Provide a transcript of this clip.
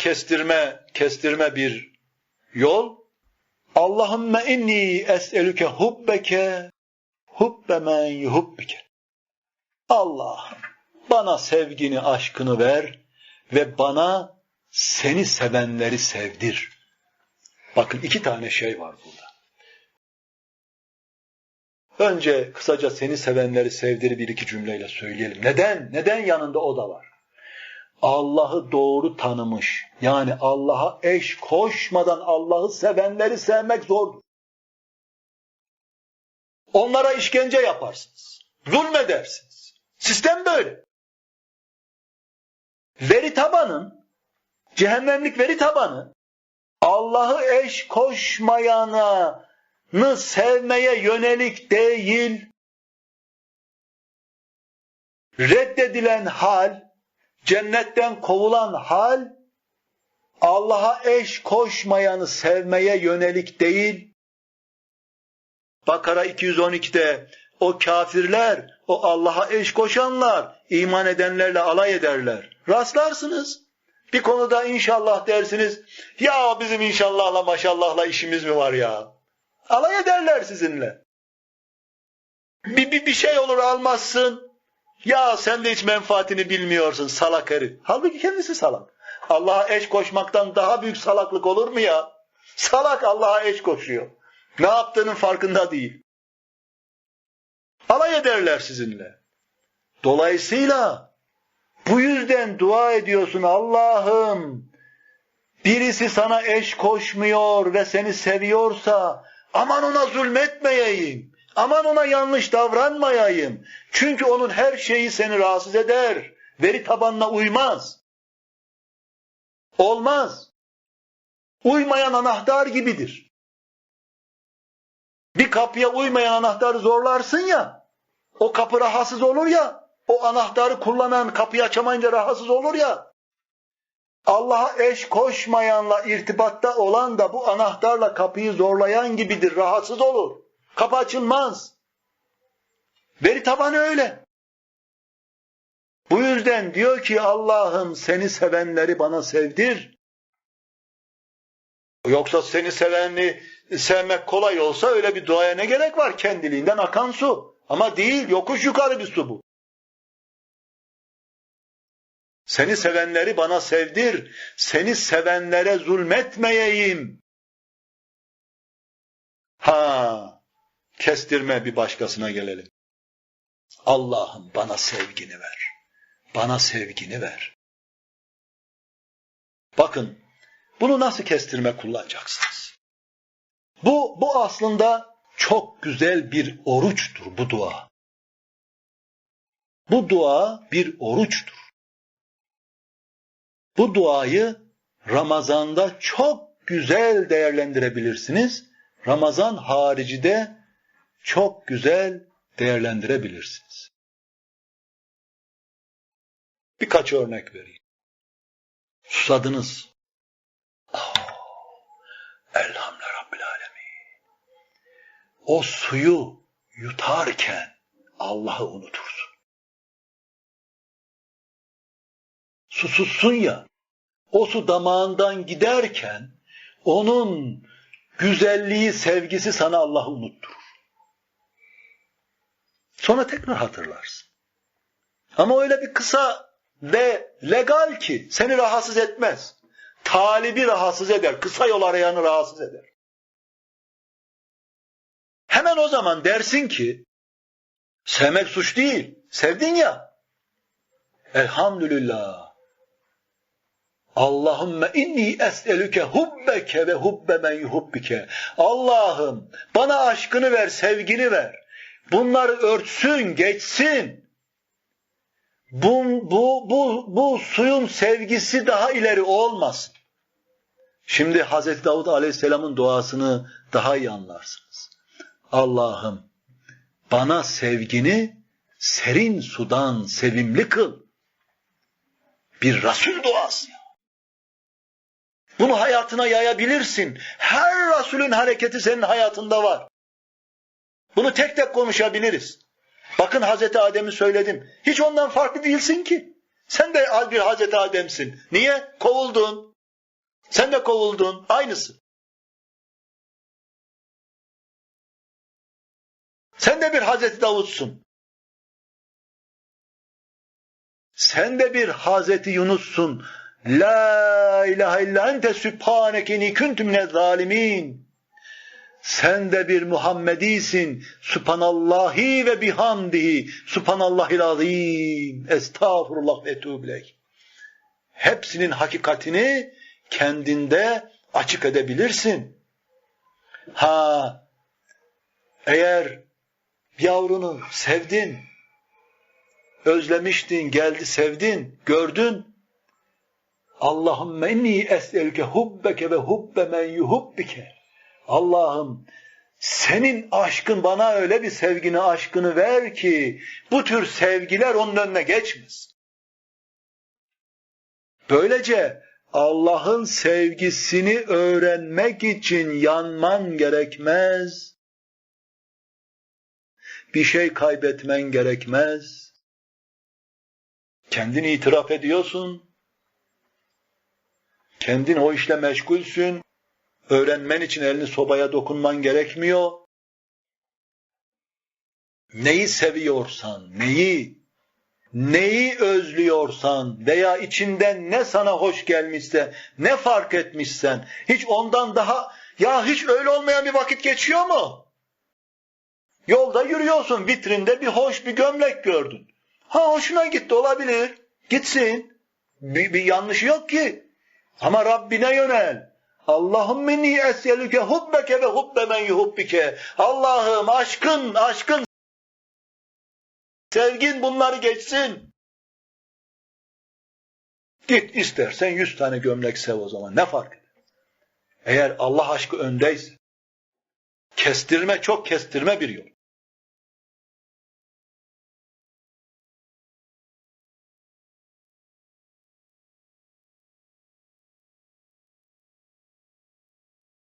kestirme kestirme bir yol. Allahümme inni es'elüke hubbeke hubbe men yuhubbike. Allah'ım bana sevgini, aşkını ver ve bana seni sevenleri sevdir. Bakın iki tane şey var burada. Önce kısaca seni sevenleri sevdir bir iki cümleyle söyleyelim. Neden? Neden yanında o da var? Allah'ı doğru tanımış. Yani Allah'a eş koşmadan Allah'ı sevenleri sevmek zordur. Onlara işkence yaparsınız. Zulmedersiniz. Sistem böyle. Veri tabanın, cehennemlik veri tabanı Allah'ı eş koşmayanı sevmeye yönelik değil, reddedilen hal, cennetten kovulan hal, Allah'a eş koşmayanı sevmeye yönelik değil. Bakara 212'de o kafirler, o Allah'a eş koşanlar, iman edenlerle alay ederler. Rastlarsınız. Bir konuda inşallah dersiniz, ya bizim inşallahla maşallahla işimiz mi var ya? Alay ederler sizinle. Bir, bir, bir şey olur almazsın, ya sen de hiç menfaatini bilmiyorsun salak herif. Halbuki kendisi salak. Allah'a eş koşmaktan daha büyük salaklık olur mu ya? Salak Allah'a eş koşuyor. Ne yaptığının farkında değil. Alay ederler sizinle. Dolayısıyla bu yüzden dua ediyorsun Allah'ım. Birisi sana eş koşmuyor ve seni seviyorsa aman ona zulmetmeyeyim. Aman ona yanlış davranmayayım. Çünkü onun her şeyi seni rahatsız eder. Veri tabanına uymaz. Olmaz. Uymayan anahtar gibidir. Bir kapıya uymayan anahtarı zorlarsın ya, o kapı rahatsız olur ya, o anahtarı kullanan kapıyı açamayınca rahatsız olur ya, Allah'a eş koşmayanla irtibatta olan da bu anahtarla kapıyı zorlayan gibidir, rahatsız olur. Kapı açılmaz. Veri tabanı öyle. Bu yüzden diyor ki Allah'ım seni sevenleri bana sevdir. Yoksa seni sevenli sevmek kolay olsa öyle bir duaya ne gerek var? Kendiliğinden akan su. Ama değil, yokuş yukarı bir su bu. Seni sevenleri bana sevdir. Seni sevenlere zulmetmeyeyim. Ha, kestirme bir başkasına gelelim. Allah'ım bana sevgini ver. Bana sevgini ver. Bakın, bunu nasıl kestirme kullanacaksınız? Bu, bu aslında çok güzel bir oruçtur bu dua. Bu dua bir oruçtur. Bu duayı Ramazan'da çok güzel değerlendirebilirsiniz. Ramazan harici de çok güzel değerlendirebilirsiniz. Birkaç örnek vereyim. Susadınız. Oh, Elhamdülillah Rabbil Alemin. O suyu yutarken Allah'ı unutursun. Susuzsun ya, o su damağından giderken onun güzelliği, sevgisi sana Allah'ı unutturur. Sonra tekrar hatırlarsın. Ama öyle bir kısa ve legal ki seni rahatsız etmez. Talibi rahatsız eder. Kısa yol arayanı rahatsız eder. Hemen o zaman dersin ki sevmek suç değil. Sevdin ya. Elhamdülillah. Allahümme inni es'elüke hubbeke ve hubbe men yuhubbike. Allah'ım bana aşkını ver, sevgini ver. Bunları örtsün, geçsin. Bu, bu, bu, bu suyun sevgisi daha ileri olmasın. Şimdi Hazreti Davud Aleyhisselam'ın duasını daha iyi anlarsınız. Allah'ım bana sevgini serin sudan sevimli kıl. Bir Resul duası. Bunu hayatına yayabilirsin. Her Resulün hareketi senin hayatında var. Bunu tek tek konuşabiliriz. Bakın Hazreti Adem'i söyledim. Hiç ondan farklı değilsin ki. Sen de bir Hazreti Adem'sin. Niye? Kovuldun. Sen de kovuldun. Aynısı. Sen de bir Hazreti Davut'sun. Sen de bir Hazreti Yunus'sun. La ilahe illa ente sübhaneke ni kuntu minez zalimin. Sen de bir Muhammedisin. Subhanallahi ve bihamdihi. Subhanallahil azim. Estağfurullah ve etûbüleyh. Hepsinin hakikatini kendinde açık edebilirsin. Ha, eğer yavrunu sevdin, özlemiştin, geldi sevdin, gördün. Allahümme inni es'elke hubbeke ve hubbe men yuhubbike. Allah'ım senin aşkın bana öyle bir sevgini aşkını ver ki bu tür sevgiler onun önüne geçmesin. Böylece Allah'ın sevgisini öğrenmek için yanman gerekmez. Bir şey kaybetmen gerekmez. Kendini itiraf ediyorsun. Kendin o işle meşgulsün. Öğrenmen için elini sobaya dokunman gerekmiyor. Neyi seviyorsan, neyi, neyi özlüyorsan veya içinden ne sana hoş gelmişse, ne fark etmişsen, hiç ondan daha, ya hiç öyle olmayan bir vakit geçiyor mu? Yolda yürüyorsun, vitrinde bir hoş bir gömlek gördün. Ha hoşuna gitti olabilir, gitsin. Bir, bir yanlışı yok ki. Ama Rabbine yönel. Allahümme inni es'elüke hubbeke ve hubbe men yuhubbike. Allah'ım aşkın, aşkın, sevgin bunları geçsin. Git istersen yüz tane gömlek sev o zaman. Ne fark eder? Eğer Allah aşkı öndeyse. Kestirme çok kestirme bir yol.